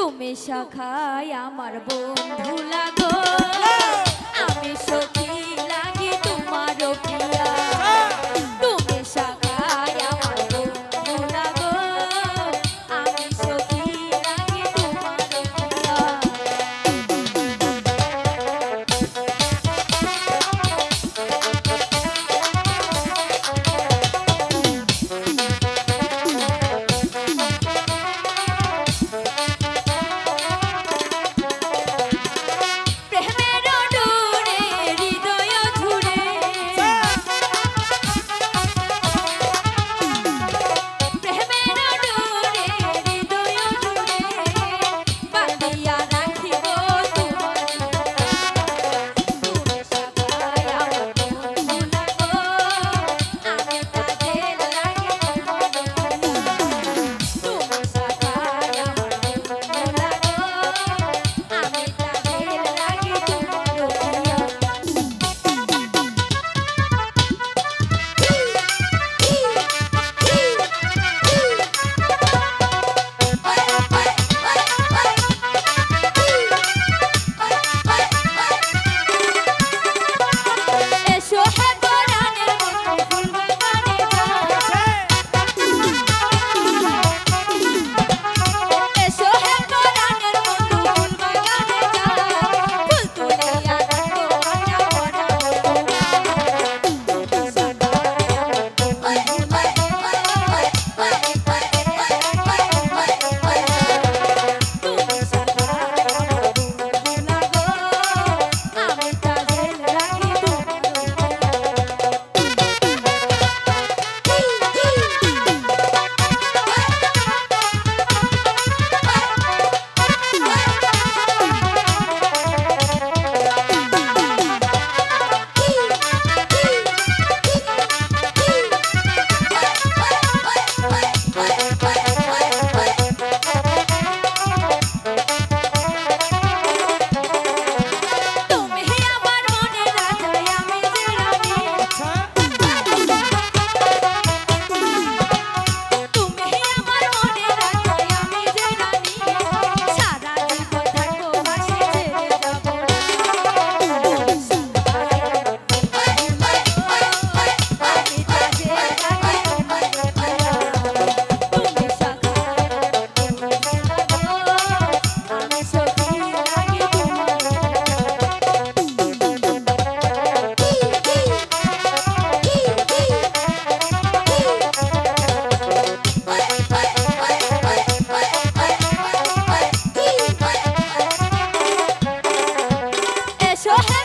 তুমি সখাই আমার বন্ধু লাগো। আমি সখী লাগি তোমার প্রিয়া 小黑。